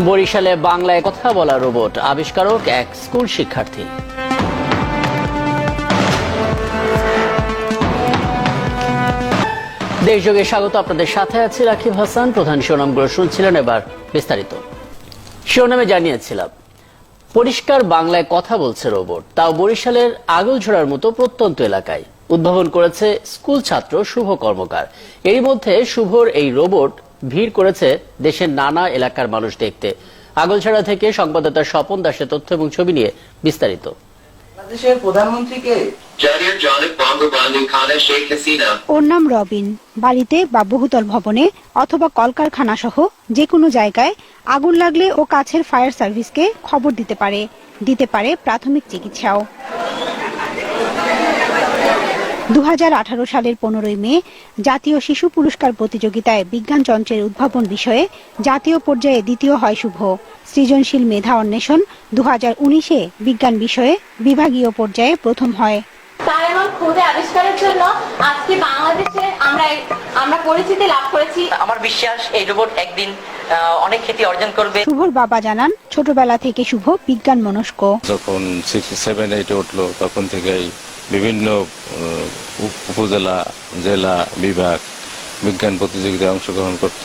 বরিশালে বাংলায় কথা বলা রোবট আবিষ্কারক এক স্কুল শিক্ষার্থী। দেশযোগে স্বাগত আপনাদের সাথে আছে রাকিব হাসান। প্রধান শিরোনামগুলো শুনছিলেন এবার বিস্তারিত। শিরোনামে জানিয়েছিলাম, পরিষ্কার বাংলায় কথা বলছে রোবট, তাও বরিশালের আগলঝোড়ার মতো প্রত্যন্ত এলাকায়। উদ্ভাবন করেছে স্কুল ছাত্র শুভ কর্মকার। এরই মধ্যে শুভর এই রোবট ভিড় করেছে দেশের নানা এলাকার মানুষ দেখতে। আগলঝাড়া থেকে সংবাদদাতা স্বপন দাসের তথ্য এবং ছবি নিয়ে বিস্তারিত। বাংলাদেশের প্রধানমন্ত্রীকে. ওর নাম রবিন। বাড়িতে বা বহুতল ভবনে অথবা কলকারখানা সহ যে কোনো জায়গায় আগুন লাগলে ও কাছের ফায়ার সার্ভিসকে খবর দিতে পারে। দিতে পারে প্রাথমিক চিকিৎসাও। দু হাজার আঠারো সালের পনেরোই মে জাতীয় শিশু পুরস্কার প্রতিযোগিতায় বিজ্ঞান যন্ত্রের উদ্ভাবন বিষয়ে জাতীয় পর্যায়ে দ্বিতীয় হয় শুভ। সৃজনশীল মেধা অন্বেষণ দু হাজার উনিশে বিজ্ঞান বিষয়ে বিভাগীয় পর্যায়ে প্রথম হয়। তার এবং খুদে আবিষ্কারের জন্য আজকে বাংলাদেশে আমরা আমরা পরিচিতি লাভ করেছি। আমার বিশ্বাস এই রোবট একদিন অনেক খ্যাতি অর্জন করবে। শুভর বাবা জানান ছোটবেলা থেকে শুভ বিজ্ঞান মনস্ক যখন সিক্স সেভেন এইটে উঠল তখন থেকেই বিভিন্ন উপজেলা, জেলা বিভাগ বিজ্ঞান প্রতিযোগিতায় অংশগ্রহণ করত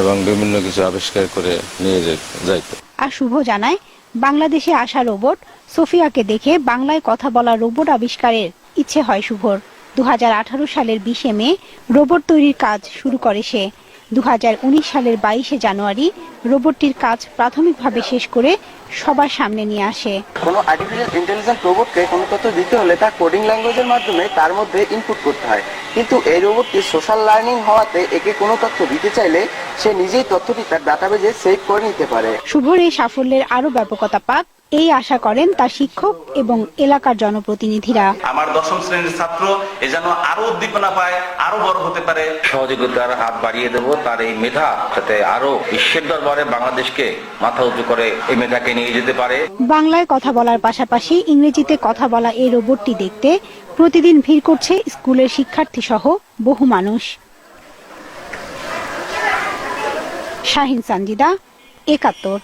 এবং বিভিন্ন কিছু আবিষ্কার করে নিয়ে যাইতো। আর শুভ জানায়, বাংলাদেশে আসা রোবট সোফিয়াকে দেখে বাংলায় কথা বলা রোবট আবিষ্কারের ইচ্ছে হয় শুভর। দু হাজার আঠারো সালের বিশে মে রোবট তৈরির কাজ শুরু করে সে। দু হাজার উনিশ সালের বাইশে জানুয়ারি রোবটটির কাজ প্রাথমিকভাবে শেষ করে সবার সামনে নিয়ে আসে। কোনো আর্টিফিশিয়াল ইন্টেলিজেন্স রোবটকে কোনো তথ্য দিতে হলে তার কোডিং ল্যাঙ্গুয়েজের মাধ্যমে তার মধ্যে ইনপুট করতে হয়। কিন্তু এই রোবটটি সোশ্যাল লার্নিং হওয়াতে একে কোনো তথ্য দিতে চাইলে সে নিজেই তথ্যটি তার ডাটাবেজে সেভ করে নিতে পারে। শুভর এই সাফল্যের আরও ব্যাপকতা পাক এই আশা করেন তার শিক্ষক এবং এলাকার জনপ্রতিনিধিরা। আমার দশম শ্রেণির ছাত্র এ যেন আরও উদ্দীপনা পায় আরও বড় হতে পারে। সহযোগিতার হাত বাড়িয়ে দেব তার এই মেধা যাতে আরও বিশ্বের দরবারে বাংলাদেশকে মাথা উঁচু করে এই মেধাকে নিয়ে যেতে পারে। বাংলায় কথা বলার পাশাপাশি ইংরেজিতে কথা বলা এই রোবটটি দেখতে প্রতিদিন ভিড় করছে স্কুলের শিক্ষার্থী সহ বহু মানুষ। শাহিন সানজিদা, একাত্তর।